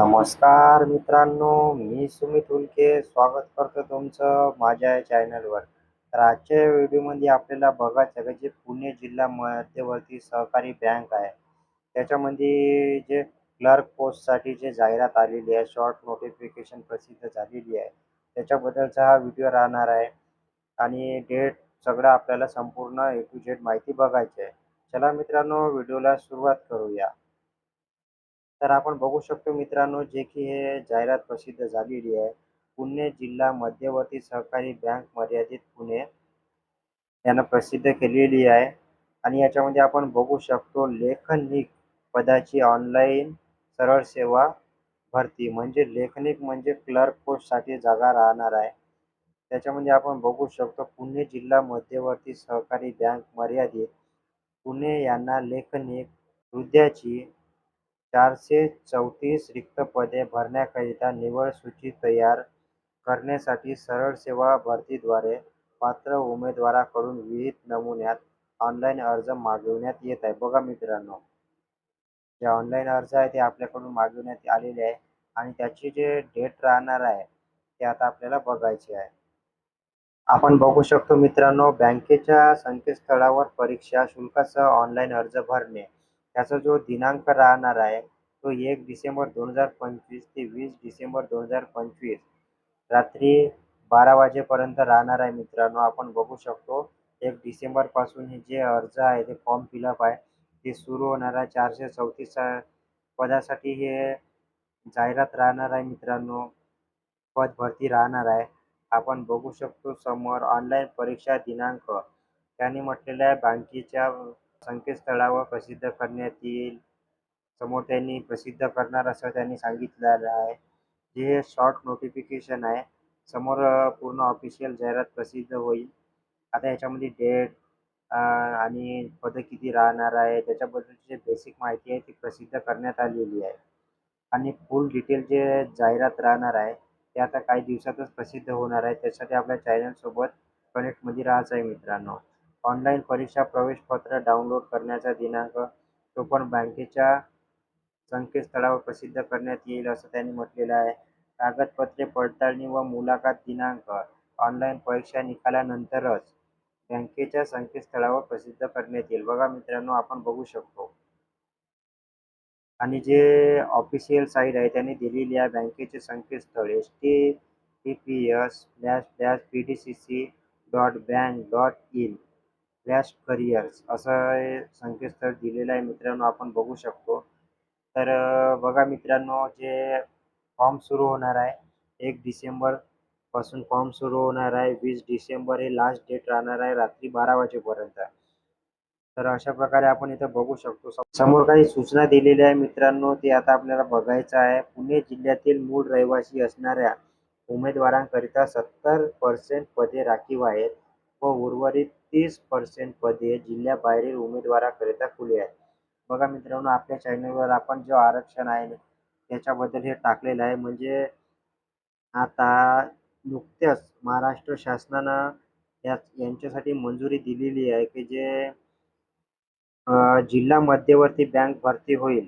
नमस्कार मित्रांनो मी सुमित उलके स्वागत करतो तुमचं माझ्या चॅनलवर तर आजच्या व्हिडिओमध्ये आपल्याला बघायचं आहे जे पुणे जिल्हा मध्यवर्ती सहकारी बँक आहे त्याच्यामध्ये जे क्लर्क पोस्टसाठी जे जाहिरात आलेली आहे शॉर्ट नोटिफिकेशन प्रसिद्ध झालेली आहे त्याच्याबद्दलचा हा व्हिडिओ राहणार आहे. आणि डेट सगळं आपल्याला संपूर्ण ए टू झेड माहिती बघायची आहे. चला मित्रांनो व्हिडिओला सुरुवात करूया. तर आपण बघू शकतो मित्रांनो जे की हे जाहिरात प्रसिद्ध झालेली आहे. पुणे जिल्हा मध्यवर्ती सहकारी बँक मर्यादित पुणे यानं प्रसिद्ध केलेली आहे. आणि याच्यामध्ये आपण बघू शकतो लेखनिक पदाची ऑनलाईन सरळ सेवा भरती. म्हणजे लेखनिक म्हणजे क्लर्क पोस्टसाठी जागा राहणार आहे. त्याच्यामध्ये आपण बघू शकतो पुणे जिल्हा मध्यवर्ती सहकारी बँक मर्यादित पुणे यांना लेखनिक हृदयाची चारशे चौतीस रिक्त पदे भरण्याकरिता निवड सूची तयार करण्यासाठी सरळ सेवा भरतीद्वारे पात्र उमेदवाराकडून विविध नमुन्यात ऑनलाईन अर्ज मागविण्यात येत आहे. बघा मित्रांनो जे ऑनलाईन अर्ज आहे ते आपल्याकडून मागविण्यात आलेले आहे आणि त्याची जे डेट राहणार आहे ते आता आपल्याला बघायचे आहे. आपण बघू शकतो मित्रांनो बँकेच्या संकेतस्थळावर परीक्षा शुल्कासह ऑनलाईन अर्ज भरणे. त्याचा जो दिनांक राहणार आहे तो एक डिसेंबर दोन हजार पंचवीस ते वीस डिसेंबर दोन हजार पंचवीस. रात्री बारा वाजेपर्यंत राहणार आहे मित्रांनो आपण बघू शकतो. एक डिसेंबरपासून हे जे अर्ज आहे ते फॉर्म फिलअप आहे. ते सुरू होणार आहे चारशे चौतीस पदासाठी हे जाहिरात राहणार आहे मित्रांनो. पद भरती राहणार आहे. आपण बघू शकतो समोर ऑनलाईन परीक्षा दिनांक. त्यांनी म्हटलेलं आहे बँकेच्या संकेतस्थळावर प्रसिद्ध करण्यात येईल समोर त्यांनी प्रसिद्ध करणार असं त्यांनी सांगितलेलं आहे. जे शॉर्ट नोटिफिकेशन आहे समोर पूर्ण ऑफिशियल जाहिरात प्रसिद्ध होईल. आता याच्यामध्ये डेट आणि पदं किती राहणार आहे त्याच्याबद्दलची जे बेसिक माहिती आहे ती प्रसिद्ध करण्यात आलेली आहे. आणि फुल डिटेल जे जाहिरात राहणार आहे ते आता काही दिवसातच प्रसिद्ध होणार आहे. त्यासाठी आपल्या चॅनलसोबत कनेक्टमध्ये राहायचं आहे मित्रांनो. ऑनलाईन परीक्षा प्रवेशपत्र डाउनलोड करण्याचा दिनांक तो पण बँकेच्या संकेतस्थळावर प्रसिद्ध करण्यात येईल असं त्यांनी म्हटलेलं आहे. कागदपत्रे पडताळणी व मुलाखत दिनांक ऑनलाईन परीक्षा निकालानंतरच बँकेच्या संकेतस्थळावर प्रसिद्ध करण्यात येईल. बघा मित्रांनो आपण बघू शकतो. आणि जे ऑफिशियल साईट आहे त्यांनी दिलेली आहे बँकेचे संकेतस्थळ S T T P S dash dash P D C C dot bank dot in. Slash careers असं संकेतस्थळ दिलेलं आहे मित्रांनो आपण बघू शकतो. तर बघा मित्रांनो जे फॉर्म सुरू होणार आहे एक डिसेंबरपासून फॉर्म सुरू होणार आहे. वीस डिसेंबर हे लास्ट डेट राहणार आहे रात्री बारा वाजेपर्यंत. तर अशा प्रकारे आपण इथं बघू शकतो. समोर काही सूचना दिलेल्या आहे मित्रांनो ते आता आपल्याला बघायचं आहे. पुणे जिल्ह्यातील मूळ रहिवासी असणाऱ्या उमेदवारांकरिता सत्तर पर्सेंट पदे राखीव आहेत व उर्वरित तीस पर्सेंट पदे जिल्ह्याबाहेरील उमेदवाराकरिता खुली आहेत. बघा मित्रांनो आपल्या चॅनलवर आपण जो आरक्षण आहे त्याच्याबद्दल हे टाकलेलं आहे. म्हणजे आता नुकत्याच महाराष्ट्र शासनानं या यांच्यासाठी मंजुरी दिलेली आहे की जे जिल्हा मध्यवर्ती बँक भरती होईल.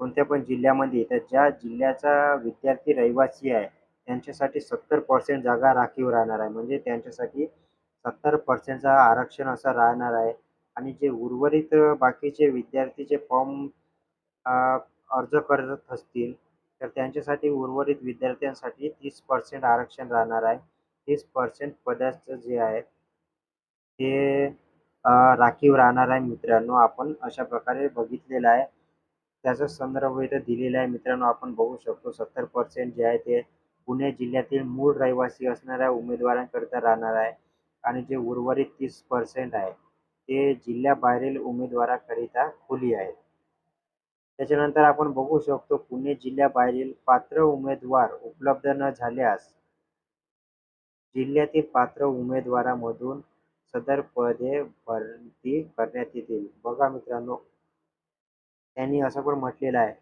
कोणत्या पण जिल्ह्यामध्ये तर ज्या जिल्ह्याचा विद्यार्थी रहिवासी आहे त्यांच्यासाठी सत्तर पर्सेंट जागा राखीव राहणार आहे. म्हणजे त्यांच्यासाठी सत्तर पर्सेंटचा आरक्षण असं राहणार आहे. आणि जे उर्वरित बाकीचे विद्यार्थी जे फॉर्म अर्ज करत असतील तर त्यांच्यासाठी उर्वरित विद्यार्थ्यांसाठी तीस पर्सेंट आरक्षण राहणार आहे. तीस पर्सेंट पदाचं जे आहे ते राखीव राहणार आहे मित्रांनो. आपण अशा प्रकारे बघितलेलं आहे. त्याचा संदर्भ इथं दिलेला आहे मित्रांनो. आपण बघू शकतो सत्तर पर्सेंट जे आहे ते पुणे जिल्ह्यातील मूळ रहिवासी असणाऱ्या उमेदवारांकरिता राहणार आहे. आणि जे उर्वरित तीस पर्सेंट आहे ते जिल्ह्याबाहेरील उमेदवाराकरिता खुली आहे त्याच्यानंतर आपण बघू शकतो पुणे जिल्ह्याबाहेरील पात्र उमेदवार उपलब्ध न झाल्यास जिल्ह्यातील पात्र उमेदवारामधून सदर पदे भरती करण्यात येतील. बघा मित्रांनो त्यांनी असं पण म्हटलेलं आहे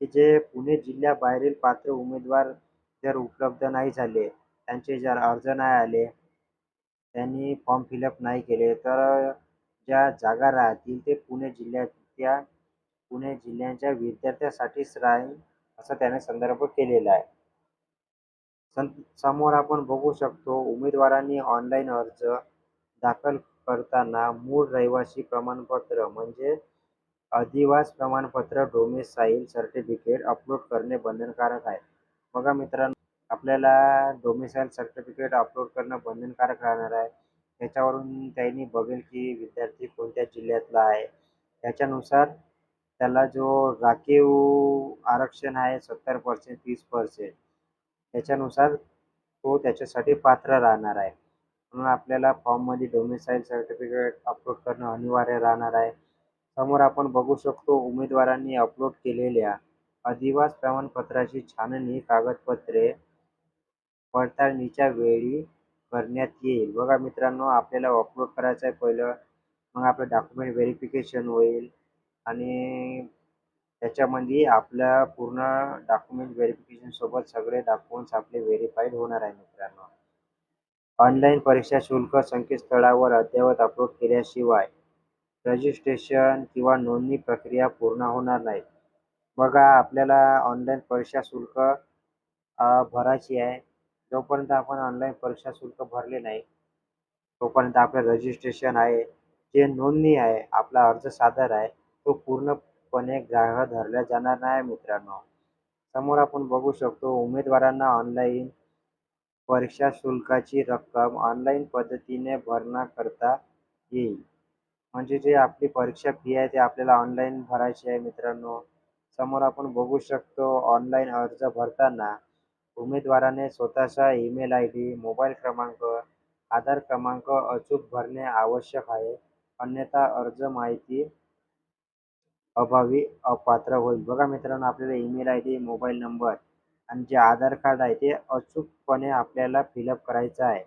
की जे पुणे जिल्ह्याबाहेरील पात्र उमेदवार जर उपलब्ध नाही झाले त्यांचे जर अर्ज नाही आले त्यांनी फॉर्म फिलअप नाही केले तर ज्या जागा राहतील ते पुणे जिल्ह्यातल्या पुणे जिल्ह्याच्या विद्यार्थ्यासाठीच राहील असं त्याने संदर्भ केलेला आहे. सं समोर आपण बघू शकतो उमेदवारांनी ऑनलाईन अर्ज दाखल करताना मूळ रहिवासी प्रमाणपत्र म्हणजे अधिवास प्रमाणपत्र डोमेसाईल सर्टिफिकेट अपलोड करणे बंधनकारक आहे. बघा मित्रांनो आपल्याला डोमिसाईल सर्टिफिकेट अपलोड करणं बंधनकारक राहणार आहे. त्याच्यावरून त्यांनी बघेल की विद्यार्थी कोणत्या जिल्ह्यातला आहे. त्याच्यानुसार त्याला जो राखीव आरक्षण आहे सत्तर पर्सेंट तीस पर्सेंट त्याच्यानुसार तो त्याच्यासाठी पात्र राहणार आहे. म्हणून आपल्याला फॉर्ममध्ये डोमिसाईल सर्टिफिकेट अपलोड करणं अनिवार्य राहणार आहे. समोर आपण बघू शकतो उमेदवारांनी अपलोड केलेल्या अधिवास प्रमाणपत्राची छाननी कागदपत्रे पडताळणीच्या वेळी करण्यात येईल. बघा मित्रांनो आपल्याला अपलोड करायचं आहे पहिलं. मग आपलं डॉक्युमेंट व्हेरिफिकेशन होईल आणि त्याच्यामध्ये आपल्या पूर्ण डॉक्युमेंट व्हेरिफिकेशन सोबत सगळे डॉक्युमेंट्स आपले व्हेरीफाईड होणार आहे मित्रांनो. ऑनलाईन परीक्षा शुल्क संकेतस्थळावर अद्ययावत अपलोड केल्याशिवाय रजिस्ट्रेशन किंवा नोंदणी प्रक्रिया पूर्ण होणार नाही. बघा आपल्याला ऑनलाईन परीक्षा शुल्क भरायची आहे. जोपर्यंत आपण ऑनलाईन परीक्षा शुल्क भरले नाही तोपर्यंत आपलं रजिस्ट्रेशन आहे जे नोंदणी आहे आपला अर्ज सादर आहे तो पूर्णपणे ग्राह्य धरला जाणार नाही मित्रांनो. समोर आपण बघू शकतो उमेदवारांना ऑनलाईन परीक्षा शुल्काची रक्कम ऑनलाईन पद्धतीने भरणा करता येईल. म्हणजे जे आपली परीक्षा फी आहे ते आपल्याला ऑनलाईन भरायची आहे मित्रांनो. समोर आपण बघू शकतो ऑनलाईन अर्ज भरताना उमेदवाराने स्वतःचा ईमेल आय डी मोबाईल क्रमांक आधार क्रमांक अचूक भरणे आवश्यक आहे. अन्यथा अर्ज माहिती अभावी अपात्र होईल. बघा मित्रांनो आपल्याला email I D mobile number आणि जे आधार कार्ड आहे ते अचूकपणे आपल्याला फिलअप करायचं आहे.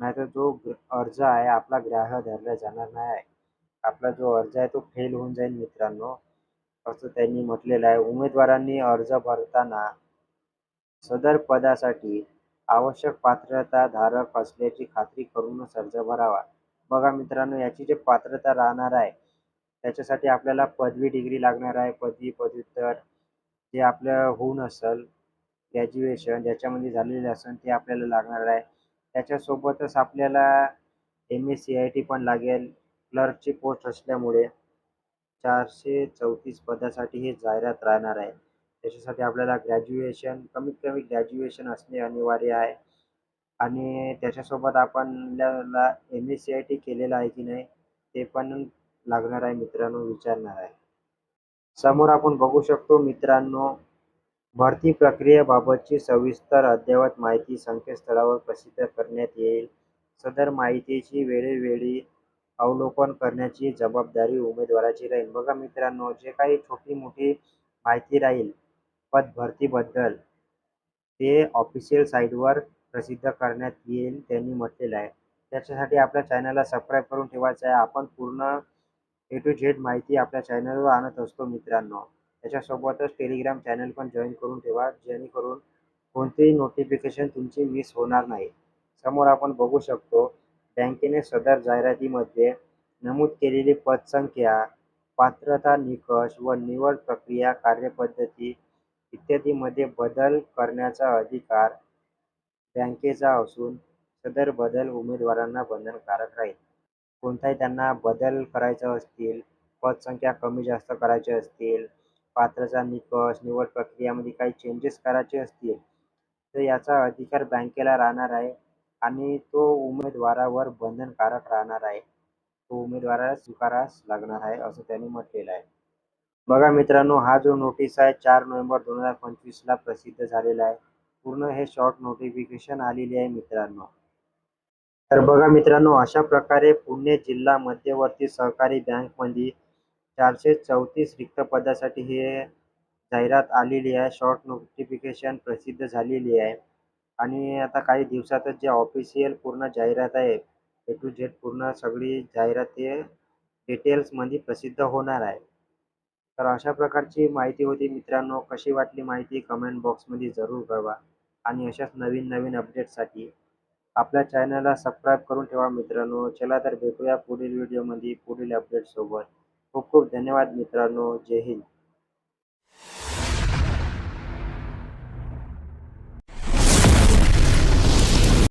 नाहीतर जो अर्ज आहे आपला ग्राह्य धरला जाणार नाही. आहे आपला जो अर्ज आहे तो फेल होऊन जाईल मित्रांनो. असं त्यांनी म्हटलेलं आहे. उमेदवारांनी अर्ज भरताना सदर पदासाठी आवश्यक पात्रता धारक असल्याची खात्री करूनच अर्ज भरावा. बघा मित्रांनो याची जे पात्रता राहणार आहे त्याच्यासाठी आपल्याला पदवी डिग्री लागणार आहे. पदवी पदव्युत्तर जे आपलं होऊन असेल ग्रॅज्युएशन ज्याच्यामध्ये झालेले असेल ते आपल्याला लागणार आहे. त्याच्यासोबतच आपल्याला M S C I T पण लागेल. क्लर्कची पोस्ट असल्यामुळे चारशे चौतीस पदासाठी हे जाहिरात राहणार आहे. त्याच्यासाठी आपल्याला ग्रॅज्युएशन कमीत कमी ग्रॅज्युएशन असणे अनिवार्य आहे. आणि त्याच्यासोबत आपल्याला M S C I T केलेलं आहे की नाही ते पण लागणार आहे मित्रांनो विचारणार आहे. समोर आपण बघू शकतो मित्रांनो भरती प्रक्रियेबाबतची सविस्तर अद्ययावत माहिती संकेतस्थळावर प्रसिद्ध करण्यात येईल. सदर माहितीची वेळोवेळी अवलोकन करण्याची जबाबदारी उमेदवाराची राहील. बघा मित्रांनो जे काही छोटी मोठी माहिती राहील पद भरतीबद्दल ते ऑफिशियल साईटवर प्रसिद्ध करण्यात येईल त्यांनी म्हटलेलं आहे. त्याच्यासाठी आपल्या चॅनलला सबस्क्राईब करून ठेवायचं आहे. आपण पूर्ण ए टू झेड माहिती आपल्या चॅनलवर आणत असतो मित्रांनो. त्याच्यासोबतच टेलिग्राम चॅनल पण जॉईन करून ठेवा जेणेकरून कोणतेही नोटिफिकेशन तुमची मिस होणार नाही. समोर आपण बघू शकतो बँकेने सदर जाहिरातीमध्ये नमूद केलेली पदसंख्या पात्रता निकष व निवड प्रक्रिया कार्यपद्धती इत्यादीमध्ये बदल करण्याचा अधिकार बँकेचा असून सदर बदल उमेदवारांना बंधनकारक राहील. कोणताही त्यांना बदल करायचा असतील पदसंख्या कमी जास्त करायचे असतील पात्रता निकष निवड प्रक्रियामध्ये काही चेंजेस करायचे असतील तर याचा अधिकार बँकेला राहणार आहे आणि तो उमेदवारावर बंधनकारक राहणार आहे. तो उमेदवाराला स्वीकारास लागणार आहे असं त्यांनी म्हटलेलं आहे. बघा मित्रांनो हा जो नोटीस आहे चार नोव्हेंबर दोन हजार पंचवीसला प्रसिद्ध झालेला आहे. पूर्ण हे शॉर्ट नोटिफिकेशन आलेली आहे मित्रांनो. तर बघा मित्रांनो अशा प्रकारे पुणे जिल्हा मध्यवर्ती सहकारी बँकमध्ये चारशे चौतीस रिक्त पदासाठी हे जाहिरात आलेली आहे. शॉर्ट नोटिफिकेशन प्रसिद्ध झालेली आहे. आणि आता काही दिवसातच जे ऑफिशियल पूर्ण जाहिरात आहे ए टू झेड पूर्ण सगळी जाहिरात हे डिटेल्समध्ये प्रसिद्ध होणार आहे. तर अशा प्रकारची माहिती होती. मित्रांनो कशी वाटली माहिती कमेंट बॉक्समध्ये जरूर कळवा. आणि अशाच नवीन नवीन अपडेटसाठी आपल्या चॅनलला सबस्क्राईब करून ठेवा मित्रांनो. चला तर भेटूया पुढील व्हिडिओमध्ये पुढील अपडेटसोबत खूप खूप धन्यवाद मित्रांनो. जय हिंद.